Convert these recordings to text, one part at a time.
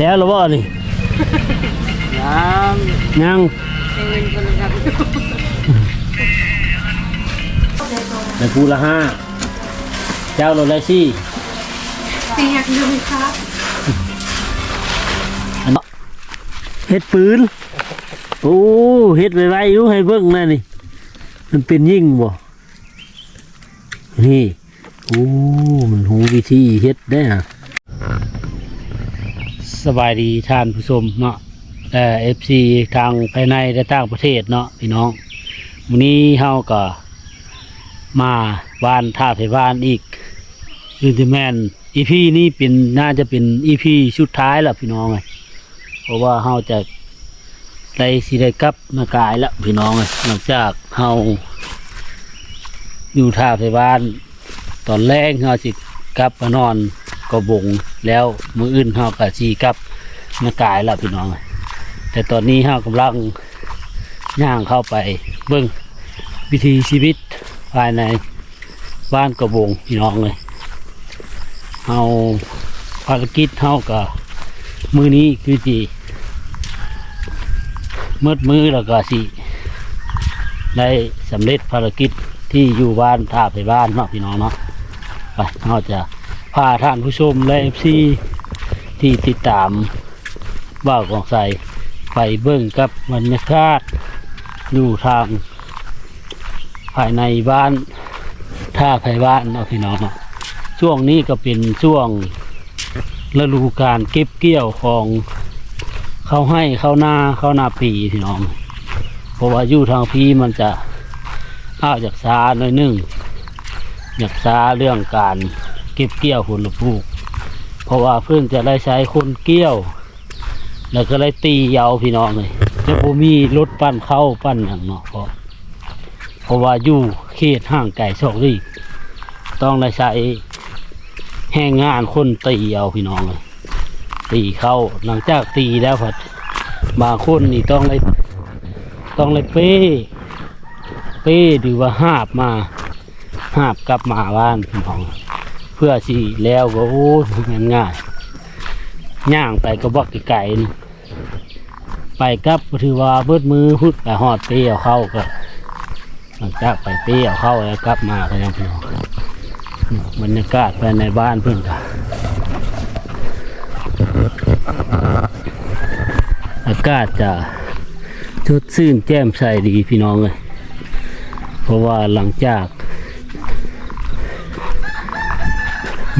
แล้วหรือว่านี่น้ยังำเงินคนละครับแต่กูละห้า เจ้าโรละสี่เสียกอยู่ไหมครับอันเฮ็ดปืน โอ้เฮ็ดไว้ๆอยู่ให้เบิ่งแน่นี่ มันเป็นยิ่งบ่ นี่ โอ้ มันหูวิธีเฮ็ดได้ฮะ สบายดีท่านผู้ชมเนาะเอ่อฟซีทางภายในและต่างประเทศเนาะพี่น้องวันนี้เฮาก็มาบ้านท่าไผ่บ้านอีกคือที่แมนอีพีนี้เป็นน่าจะเป็นอีพีชุดท้ายแล้วพี่น้องเลยเพราะว่าเฮาจะได้สิได้กลับมากายแล้วพี่น้องเลยหลังจากเฮาอยู่ท่าไผ่บ้าน ตอนแรกเฮาสิกลับมานอนก็บง แล้วมืออื่นเฮาก็สิกลับมากายแล้วพี่น้องเลยแต่ตอนนี้เฮากำลังย่างเข้าไปเบิ่งวิถีชีวิตภายในบ้านกระบงพี่น้องเลยเฮาภารกิจเฮากับมือนี้คือจีมืดมือแล้วก็สิได้สำเร็จภารกิจที่อยู่บ้านท่าไปบ้านเนาะพี่น้องเนาะไปเราจะ พาท่านผู้ชมและเอฟซีที่ติดตามบ่าวของใสไปเบิ่งกับบรรยากาศอยู่ทาง ภายในบ้านท่าไผ่บ้านเนาะพี่น้องเนาะช่วงนี้ก็เป็นช่วงฤดูการเก็บเกี่ยวของเขาให้เข้าหน้าเข้าหน้าปีพี่น้อง เพราะว่าอยู่ทางพีมันจะอ้าวจากซาหน่อยนึงอยากซาเรื่องการ ก็บเกี่ยวผลปลูก เพราะว่าเพื่อนจะได้ใช้คนเกี่ยว แล้วก็ได้ตีเยาวพี่น้องเลยจะมีรถปั้นเข้าปั้นอย่างเนาะเพราะเพราะว่าอยู่เขตห่างไกลสองนี่ต้องได้ใช้แห้งงานคนตีเอาพี่น้องเลยตีเข้าหลังจากตีแล้วผัดบางคนนี่ต้องเลยต้องเลยเป้เป้หรือว่าหาบมาหาบกลับมาบ้านพี่น้อง พื่อสิแล้วก็โอ้ยงานง่ายย่างไปก็บอกไก่ไปกับถือว่าเบิดมือพุดไปหอดเป้เอาเข้าก็หลังจากไปเตี้ยวเข้าแล้วกลับมาก็ยังพี่น้องบรรยากาศภายในบ้านเพื่อนกันอากาศจะชดชื่นแจ่มใสดีพี่น้องเลยเพราะว่าหลังจาก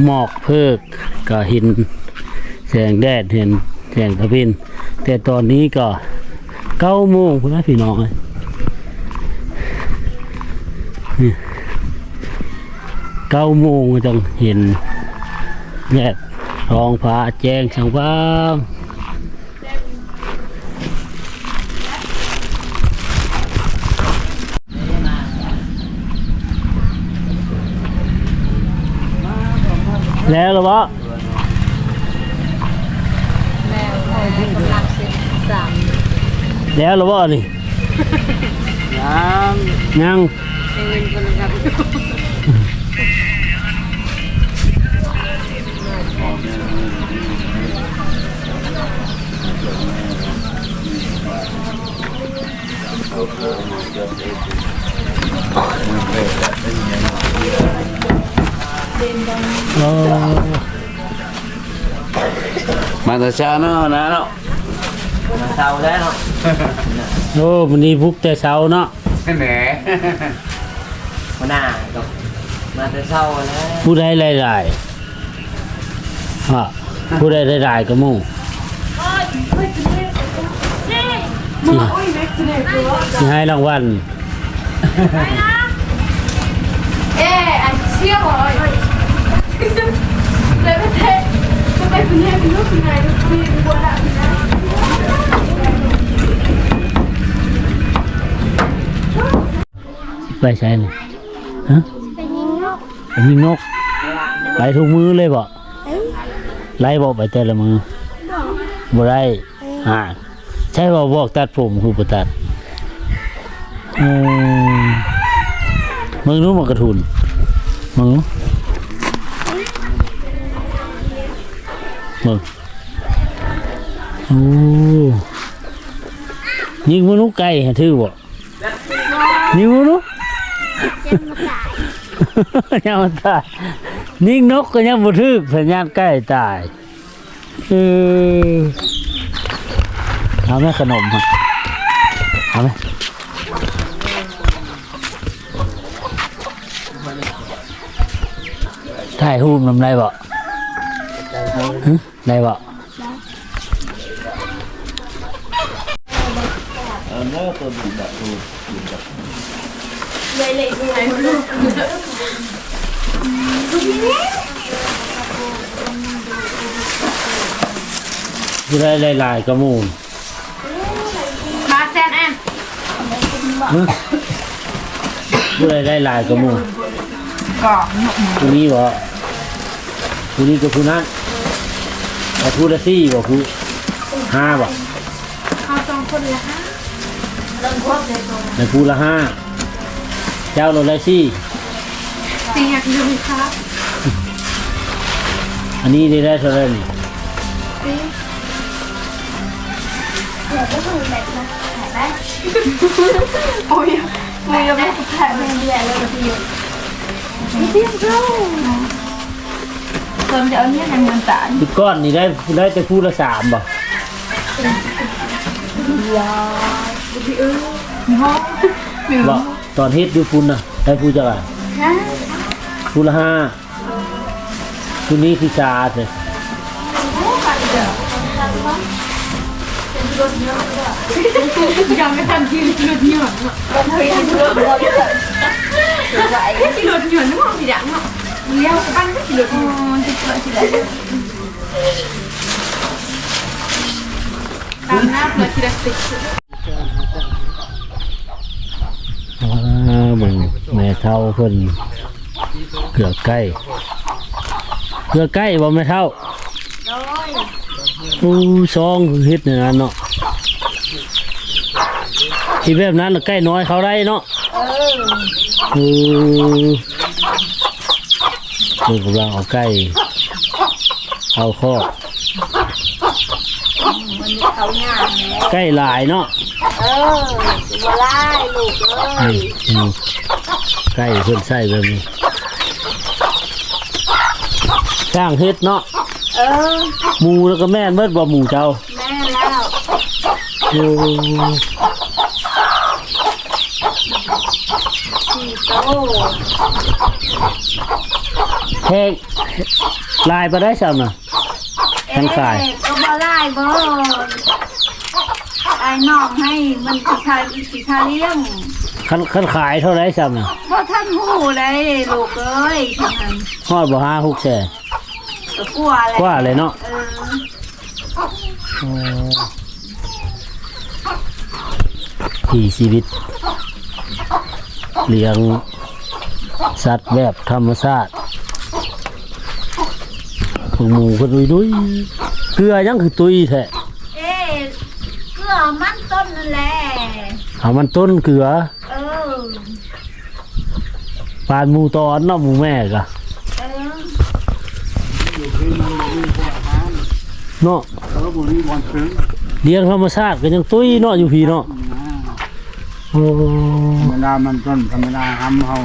หมอกเพิกก็เห็นแสงแดดเห็นแสงตะพิน แต่ตอนนี้ก็เก้าโมงพี่พี่น้องเลยเก้าโมงจังเห็นแดดรองฟ้าแจ้งช่างฟ้า แล้วเหรอวะแม่พ่อกำลังสิบสามแล้วเหรอวะนี่น้ยังำเงินคนละครับเออมาแต่เช้าเนาะนะเนาะเช้าแล้วโอ้วันนี้พุกแต่เช้าเนาะแหนมาหน้ากับมาแต่เช้าแล้วผู้ใดหลายๆอะผู้ใดหลายๆก็มุ่งสิสิให้รางวัลเอ๊ะอันเชี่ยวเลย เลยประเทศจะไปคุณแม่เป็นลูกคุณนายลูกคุณบัวละนะไปใช่เลยฮะไปยิงนกไปทุกมือเลยบ่ไล่บอกไปแต่ละมือบ่ได้อ่าใช่ว่าบอกตัดผมคือบ่ตัดออมึงรู้มันกระทุนมึงรู้ มึงโอ้ยิงมนุษย์ไก่ให้ถือบ่ยิงมนุษย์ยังมันตายยิงนกก็ยังบ่ถือสัญญาณใกล้ตายเออเอาไหมขนมอะเอาไหมถ่ายรูปนำได้บ่หึได้บ่เลยเลยดูไหนลูกผู้ได้หลายๆกระมูลมาแซนแอนหึผู้ได้หลายๆกระมูลก่อนผู้นี้บ่ผู้นี้กับผู้นั้น แต่ผู้ละสี่บ่ผู้ห้าบ่เขาสองคนละฮะเริ่มครบเลยตัวแต่ผู้ละห้าเจ้าเราได้สี่สี่อยากดูไหมครับอันนี้ได้ได้เท่าไหรนี่สี่เดี๋ยวก็ถูกแบบนะถ่ายได้โอ้ยมือยังไม่ถ่ายไม่เรียนเลยพี่ไม่เตรียมเข้า เติมจะเอาเนี่ยในเงินจ่ายทุกก้อนนี่ได้ได้แต่ผู้ละสามบ่พี่เออมีห้องมีบ่ตอนเฮ็ดอยู่พุ่นน่ะได้ผู้จักอะฮะผู้ละห้าผู้นี้คือชาเถอะยังไม่ทันที่รถหย่อนอะรถเฮ้ยรถรถไหลที่รถหย่อนนึกว่าสีดังอะเลี้ยวปั้นก็สีรถหย่อนจะเกิดสีอะไรตาม หน้าเปิดทีละสิบอ่าเบิ่งแม่เท่าเพิ่นเกือบใกล้เกือบใกล้บ่แม่เท่าโอ้ซองเฮ็ดอย่างนั้นเนาะที่แบบนั้นใกล้น้อยเขาได้เนาะเออ เพิ่นกำลังเอาใกล้ เอาคอกใกล้หลายเนาะเออบัวไล่ลูกเอ้ยนี่นี่ใกล้เพิ่นใส่แบบนี้สร้างเฮ็ดเนาะเออ หมูแล้วก็แม่นเบิดบ่หมูเจ้าแม่แล้วโอ้สี่โต แห้งลายไปได้ซ้ำน่ะทั้งสายเอ๊ะก็บัวไล่บ่ไอ้น้องให้มันสิชายสิชายเลี้ยงคันคันขายเท่าไรซ้ำน่ะเพราะท่านหูเลยลูกเอ้ยฉะนั้นฮอดบ่ห้าหกแสนก็กลัวเลยกว่าเลยเนาะเออที่ชีวิต เลี้ยงสัตว์แบบธรรมชาติ พวกหมูก็ดุยดุยเกลือยังคือตุยแท้เอ๊ะเกลือมันต้นนั่นแหละเอามันต้นเกลือเออปานหมูตอนเนาะหมูแม่กะเออเนาะเลี้ยงธรรมชาติก็ยังตุ้ยเนาะอยู่พี่เนาะโอ้ธรรมดามันต้นธรรมดาทำเฮา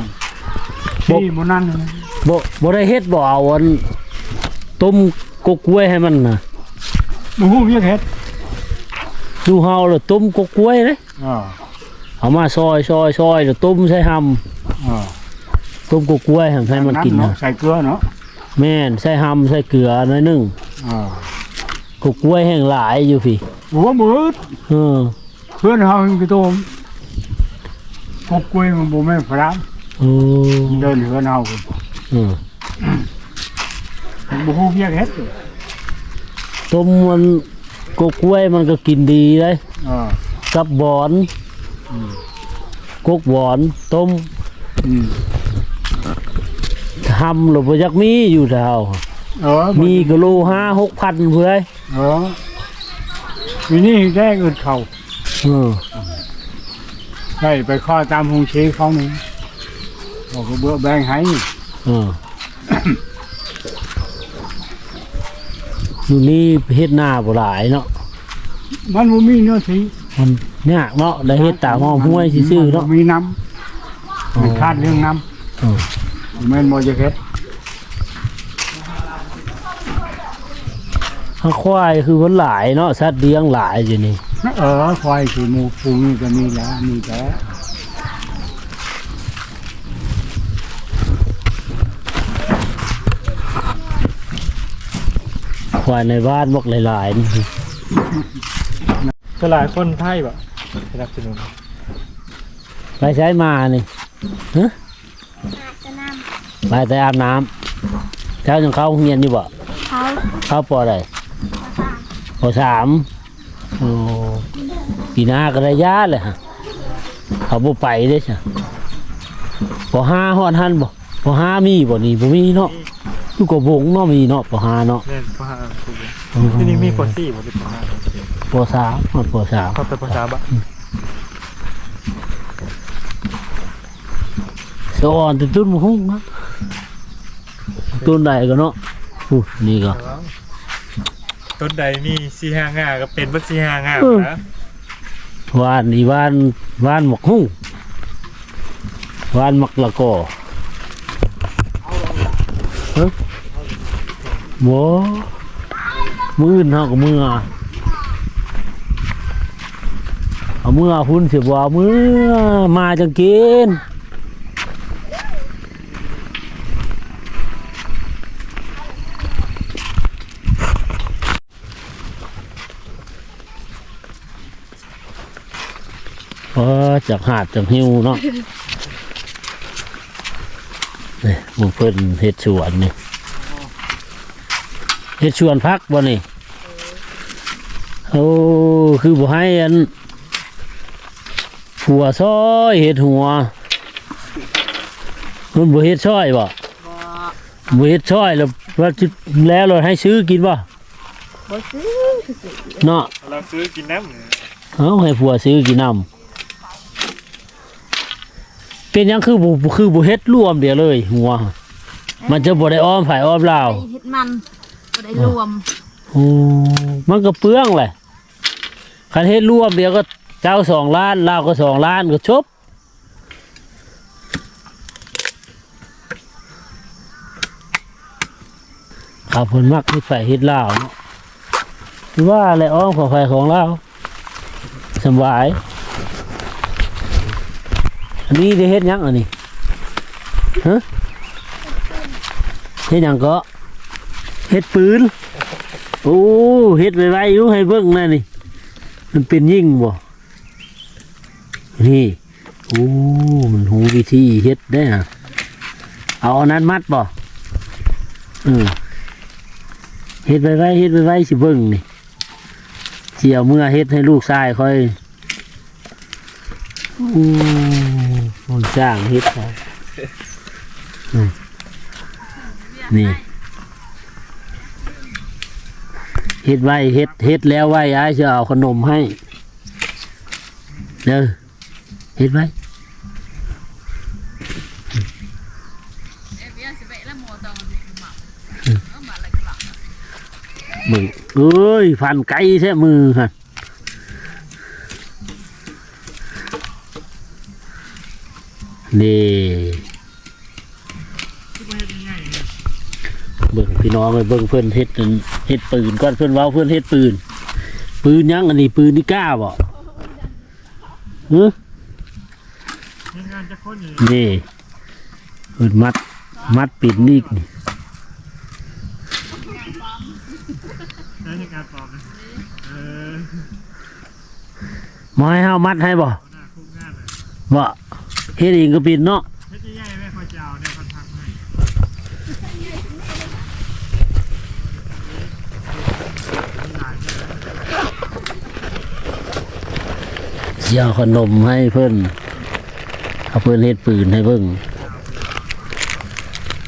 ที่บนนั้นนะบ่บ่ได้เฮ็ดบ่เอาอัน ต้มกกกล้วยให้มันน่ะบ่ฮู้เวียกเฮ็ดดูเฮาแล้วต้มกกกล้วยเด้อ่าเอามาซอยซอยซอยแล้วต้มใส่หำอ่าต้มกกกล้วยให้ให้มันกินเนาะนะใส่เกลือเนาะแม่นใส่หำใส่เกลือหน่อยหนึงอ่ากกกล้วยแห้งหลายอยู่พี่หัวมืดเออเพื่อนเฮาเห็นกระโตมพวกกล้วยมันบ่แม่นพระโอ้เดินเฮือนเฮาพุ่น เออ บ่ฮู้เวียกเฮ็ดต้มมันกกกล้วยมันก็กินดีเลยอ่ากับบอนกกบอนต้มอืมทำหรือว่ายักมีอยู่แถวเออมีกะโลห้าหกพันเพื่อเออวินี่แก้อึดเขาเออใช่ไปข้อตามหงชีเขานี่บอกว่าเบื่อแบ่งให้เออ อยู่นี่เฮ็ดหน้าบ่หลายเนาะมันบ่มีเนื้อสีมันยากเนาะได้เฮ็ดตามห้องห้วยซื่อๆเนาะมีน้ำมันขาดเรื่องน้เออำแม่นบ่จะเฮ็ดข้าควายคือมันหลายเนาะสัตว์เลี้ยงหลายอยู่นี่เออควายคือหมูฟูนี่ก็มีแล้วมีแต่ ควายในบ้านบอกหลายๆนี่ก็หลายคนไทยแบบสนับสนุนไปใช้มานี่ฮะไปแต่อาบน้ำเจ้าจังเข้าโรงเรียนอยู่บ่เขาเข้าปออะไรปอสามโอ้ปีหน้าก็ได้ญาติเลยฮะเขาบ่ไปเด้ใช่ปอห้าฮอดหันบ่ปอห้ามีบ่นี่บ่มีเนาะ อยู่กับวงเนาะมีเนาะปอห้าเนาะเล่นพระครูที่นี่มีปอซี่บ่หรือปอห้าปอสามฮอดปอสามเขาเป็นภาษาบะสะอ่อนแต่ต้นมะฮุ่งนะต้นใดก็เนาะอู้นี่ก็ต้นใดมีสี่ห้างาก็เป็นวัดสี่ห้างานะว่านอีว่านว่านหมกหุ้งว่านหมักละกอเฮ้ย โว้มืออื่นเฮากับมืออะเอามืออะพุ่นเสิบ่ามือมาจังกินพอจากหาดจากหิวเนาะนี่มึงเพิ่นเฮ็ดสวนนี่ เฮ็ดสวนพักบ่นี่โอ้คือบ่ให้อันหัวซอยเฮ็ดหัวมันบ่เฮ็ดซอยบ่บ่เฮ็ดซอยแล้วว่าสิแล้วเราให้ซื้อกินบ่บ่ซื้อเนาะเราซื้อกินน้ำเนี่ยเอาให้ผัวซื้อกินน้ำเป็นหยังคือบุคือบุเฮ็ดรวมเดียวเลยหัว มันจะบ่ได้อ้อมไผ่อ้อมลาวเฮ็ดมันบ่ ได้รวมโอ้มันก็เปลืองแหละคันเฮ็ดรวมเดียวก็เจ้าสองล้านลาวก็สองล้านก็จบข้าวผลมักที่ไปเฮ็ดลาวเนาะว่าอะไรอ้อมของไฟของลาสบาย อันนี้ได้เฮ็ดยังอันนี้ฮะเฮ็ดยังก็ เฮ็ดปืนโอ้เฮ็ดไว้ไว้อยู่ให้เบิ่งนั่นนี่ มันเป็นยิ่งบ่นี่โอ้มันหูวิธีเฮ็ดได้ฮะเอาอันนั้นมัดบ่เออเฮ็ดไว้ไว้เฮ็ดไว้ไว้สิเบิ่งนี่เสียวเมื่อเฮ็ดให้ลูกชายค่อยโอ้มันจ้างเฮ็ดเขาอืมนี่ เฮ็ดไว้เฮ็ดเฮ็ดแล้วไว้ไอ้ายจะเอาขนมให้เด้อเฮ็ดไว้มึงเอ้ยฟันไก่แท้มือฮะนี่เบิ่ง พี่น้องเลยเบิ่งเพื่อนเฮ็ดนั่นเฮ็ดปืนก่อนเพื่อนเว้าเพื่อนเฮ็ดปืน ปืนยังอันนี้ปืนนี่กล้าบ่ฮึมีงานจะคนอยู่นี่ปืนมัด มัดปิดนี่นี่ได้ในการตอบนะเออหมอให้เฮามัดให้บ่หน้าคุ้มงานเลยบ่เฮ็ดเองก็ปิดเนาะ เฮ็ดใหญ่ๆแม่คอยจะเอาเนี่ยคนทำให้ สิเอาขนมให้เพิ่อนเอาเพิ่อนเฮ็ดปืนให้เบิ่ง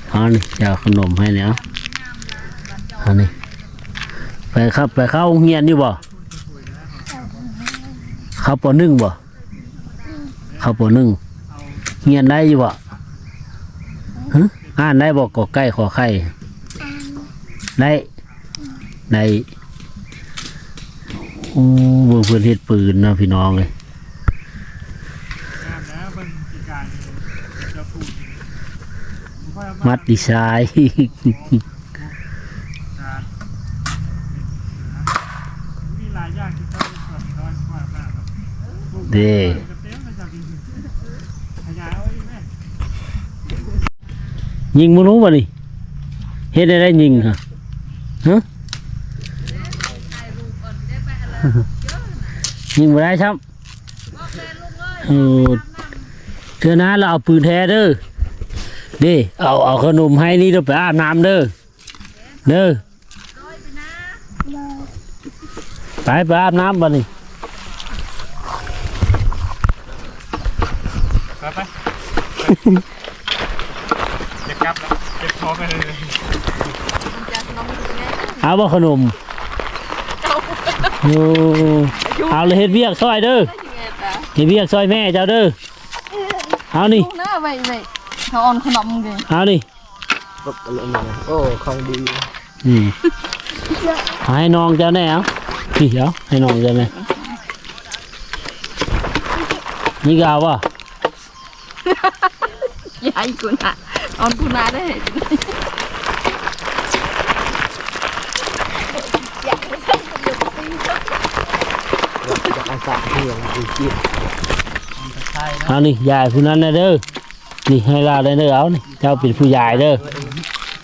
เอานี่สิเอาขนมให้แล้วเอานี่ไปครับไปเข้าโรงเรียนอยู่บ่เข้าปหนึ่งบ่เข้าปหนึ่งเรียนได้อยู่บ่ฮะอ่านได้บ่กอใกล้ขอไข่ได้ได้โอ้อ้เบิ่งเพื่อนเฮ็ดปืนนะพี่น้องเลย งามนะเบิ่งปีกายจะพูด มัดดีไซน์มีหลายอย่างที่เขาส่วนน้อยกว่ามากครับเด้กระเต็มเลยจ้ะพี่ขยายเอาอีกแม่ยิงบ่รู้บ่นี่เฮ็ดได้ได้ยิงฮะฮะยิงบ่ได้ครับเออเทื่อหน้าเราเอาปืนแท้เด้อเด้เอาเอาขนมให้นี่เด้อไปอาบน้ำเด้อเด้อไปไปอาบน้ำบ่นี่ไปไปจะกลับแล้วเก็บของกันเลยเอาบ่ขนมโอ้เอาเลยเฮ็ดเวียกซอยเด้อเฮ็ดเวียกซอยแม่เจ้าเด้อเอานี่หน้าไปไป เขาออนขนมเลยเอานี่ก็เลยมาโอ้ของดีอืมเอาให้น้องเจ้าแน่เอานี่เอาให้น้องเจ้าแน่นี่ก็เอาป่ะยายกูน่ะออนกูน่ะได้จะอาสาเพียงดีจิตเอานี่ยายผู้นั้นนะเด้อ นี่ให้ลาได้เด้อเอานี่เจ้าเป็นผู้ยายเด้อ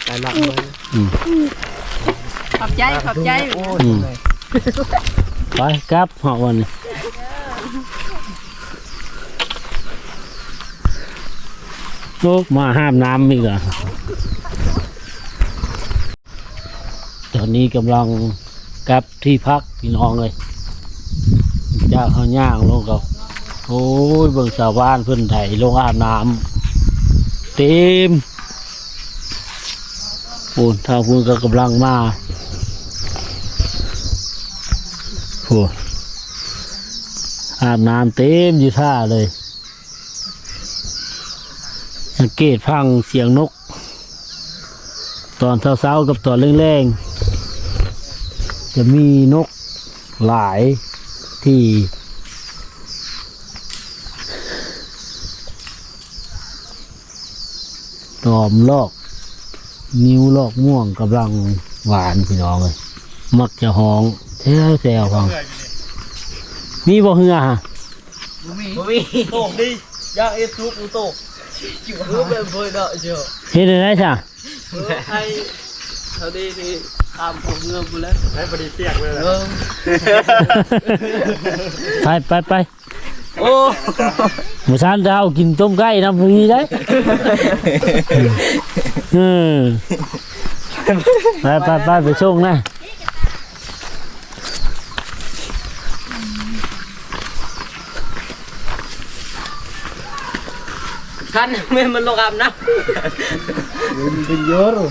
ไปหลับเลยขอบใจขอบใจอืมไปกลับเหาะวันนี้ลูกมาห้ามน้ำอีกเหรอะตอนนี้กำลังกลับที่พักพี่น้องเลยจ้าเขาย่างลงกับโอ้ยเบิ่งชาวบ้านเพื่อนไถลงอาบน้ำ เต็มปูนทางพูนก็กำลังมาโอ้อาบน้ำเต็มอยู่ท่าเลยสังเกตฟังเสียงนก ตอนเช้าๆกับตอนแรงๆจะมีนกหลายที่ ตอมลอก นิ้วลอกม่วงกำลังหวานพี่น้องเลยมักจะห้องแถวแถวฟังเพื่อนอยู่มีนี่บ่เหือฮะบ่มีโตกดิยาเอทุกอุโตกรู้เป็นเพื่อนเด้อเจ้าเฮ็ดได้จ้ะไอ้เท่านี้นี่ตามผมเงือบแล้วได้บริเปียกเลยเออไปไปไป โอ้หมูชานดาวกินต้มไก่น้ำพรีได้เออไปไปไปไปส่งนะคันแม่มันลงอาบน้ำมันเป็นเยอะหรอ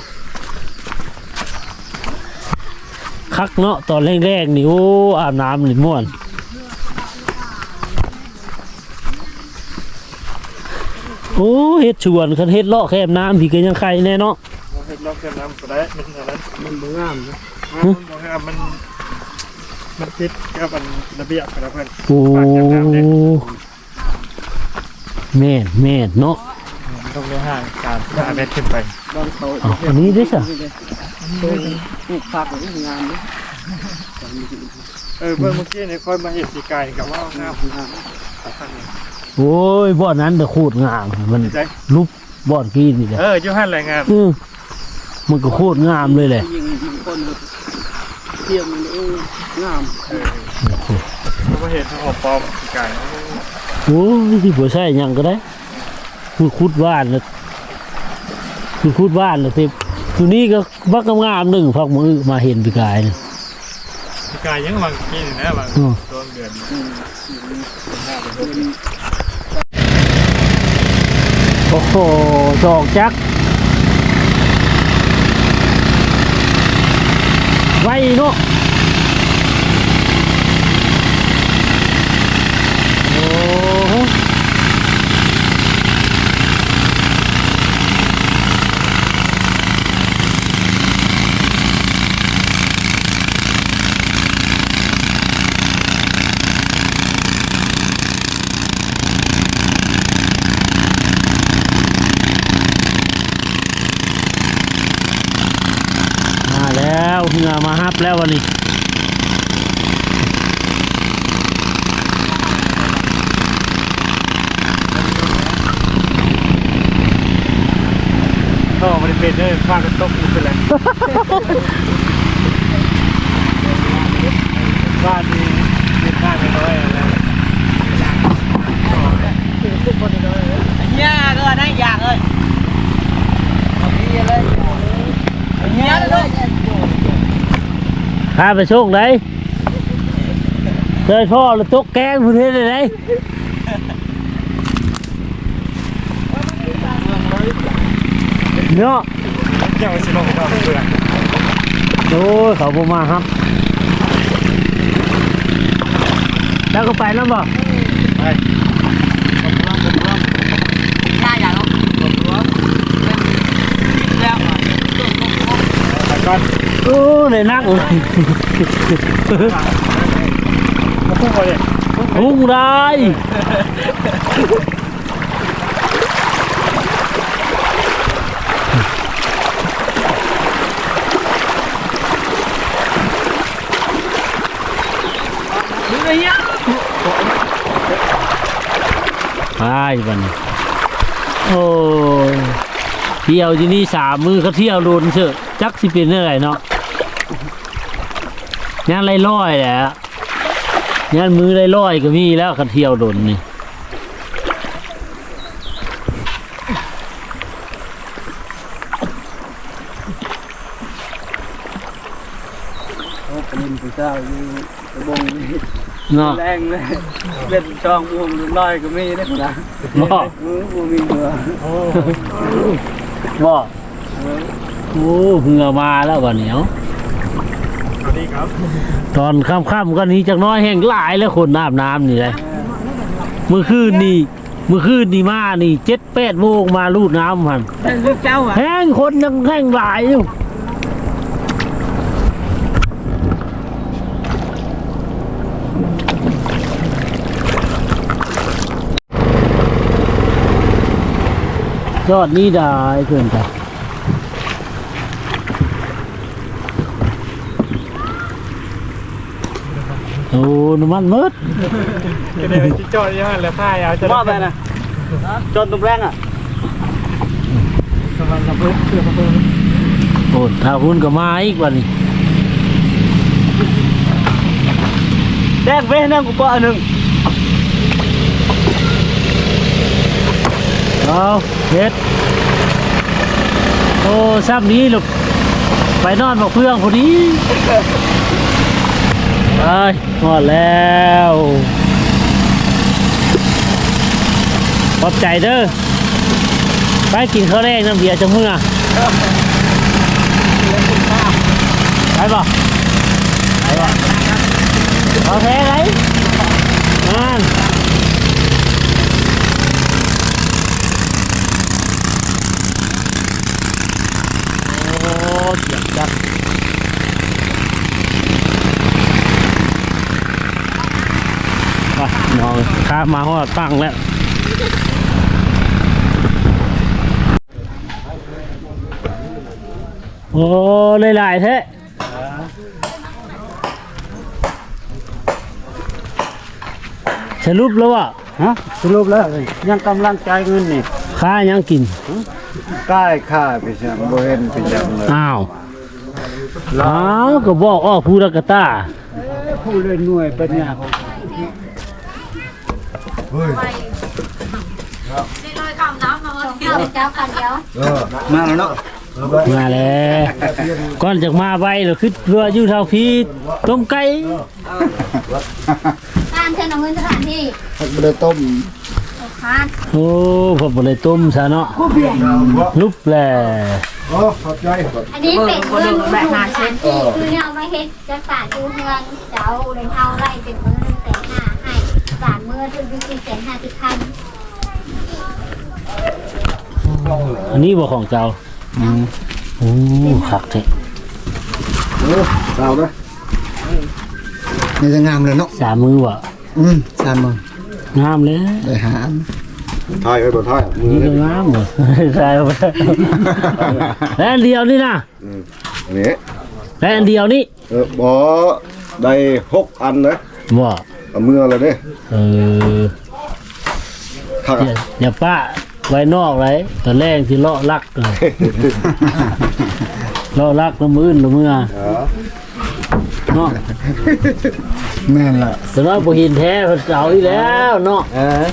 คักเนาะตอนแรกๆนี่โอ้อาบน้ำนี่ม่วน โอ้เฮ็ดชวนคันเฮ็ดเลาะแคบน้ำพี่ก็ยังไข่แน่เนาะเห็ดลอกเก็บน้ำก็ได้มันเท่านั้นมันบ่งามนะมันบอกว่ามันมันคิดกับมันระเบียบกันนะเพื่อนโอ้แม่นแม่นเนาะต้องได้ห่างการห้าเมตรขึ้นไปบางเขาเอาอันนี้ด้วยจ้ะปลูกผักนี่งามนะเออเพื่อนเมื่อกี้เนี่ยค่อยมาเห็นปีกายกับว่างามงาม โอ้ยบ่อนนั้นเดะโคตรงาม มันใจรูปบ่อนกี้นี่แหละเออยูฮันอะไรงามอือมันก็โคตรงามเลยแหละยิงยิงคนเทียมมันเองงามเออมาเห็นทางออกปอมปีกายโอ้ยที่บัวใช่ยังก็ได้คือคุดบ้านนะคือคุดบ้านนะที่ตัวนี้ก็บักงามๆหนึ่งพักมือมาเห็นปีกายเนี่ยปีกายยังบางกี้นะบางอืมต้นเดือน โอ้โหจอกจัก ไว้เนาะโอ้โห บแล้ววันนี้ก็มันเป็นเด้อฟาดกันตกอยู่เป็นไรฟาดนี่เป็นฟาดน้อยๆอะไร nhà cơ này già ơi đi lên nhớ luôn พาไปโชคเลยเคยพ่อแล้วตกแกงพื้นที่เลยเลยเนาะเจ้าสิลงก็เปลือกโอ้ยเขาบ่มาครับ แล้วก็ไปแล้วบ่ xa già luôn leo แต่ก่อน โอ้ในนักเลยมาพุ่งไปเลยพุ่งได้ไปบัดนโอ้เที่ยวที่นี่สามมือเขาเที่ยวโดนเชอะจักสิเป็นอะไรเนาะ งานไรล่อยแหละงานมือไรล่อยก็มีแล้วเขาเที่ยวโดนนี่เป็นผู้สาวอยู่กระบงเนาะแรงเลยเล่นช่องวงน้อยก็มีนะคุณนะบ่มือกูมีมือโอ้บ่โอ้เหือมาแล้วบ่เหนียวส วัสดีครับ ตอนค่ำๆก็หนี้จากน้อยแห้งหลายแล้วคนอาบน้ำนี่เลยเมื่อคืนนี่เมื่อคืนนี่มานี่เจ็ดแปดโมงมาลูดน้ำมันเจ้าอะแห้งคนยังแห้งหลายอยู่ยอดนี่ได้เกินไป โอ้น้ำมันมืดก็เดี๋ยวจิจอยยังแล้วผ้ายาวจะมอบไปนะจนตุ้มแรงอะกำลังระเบิดเครื่องระเบิดโอ้ถ้าหุ้นก็มาอีกวันนี้แดงเว้ยนั่งกูปอหนึ่งเอาเฮ็ดโอ้ซ้ำนี้ลูกไปนอนบอกเพื่อนพอดี ไปหอดแล้วขอบใจเด้อ ไปกินข้าวแรกน้ำเบียร์จังเมื่อไปบ่ไปบ่เอาแท้ไรนั่นโอ้เสียจัดไป มองข้ามมาหัวตั้งแล้วโอ้หลายๆแท้สรุปแล้วว่าฮะสรุปแล้วยังกำลังจ่ายเงินนี่ค่ายังกินใกล้ค่าไปจังบ่เห็นไปจังเลยอ้าวอ้าวก็บอกอ้อพูดกะตาผู้เล่นหน่วยปัญญา เจ้ากันเดียวมาแล้วเนาะมาแล้วก่อนจากมาไปเราคือเรืออยู่เท่าพี่ต้มไก่การเชิญเอาเงินสถานที่บ่ได้ต้มพานโอ้ผมบ่ได้ต้มซะเนาะลุบแหละโอ้ขอบใจอันนี้เป็นเงินแบบหาเซนที่คือเนี่ยเอาไว้เฮ็ดจักสารดูเงินเจ้าเลยเอาไล่เป็นเงินแต่ห้าให้ สามเมื่อถึงที่แสนห้าสิบพันอันนี้บ่ของเจ้าโอ้ขักแท้เอาเด้อนี่จะงามเลยเนาะสามมือว่ะอืมสามมืองามเลยได้หาถ่ายไว้บ่ถ่ายมือนี่ก็งามเหรอใช่ไหมแล้วเดียวนี่นะนี่ได้อันเดียวนี่เออบ่ได้หกอันนะบ่ เอามืออะไรเด้เออคักอย่าอะอย่าป้าไว้นอกไรตอนแรกที่เลาะลักเลยเลาะลักน้ำมือนน้ำมือเออเนาะแม่นละแต่ว่าบ่หินแท้เพิ่นเอาอีกแล้วเนาะเออ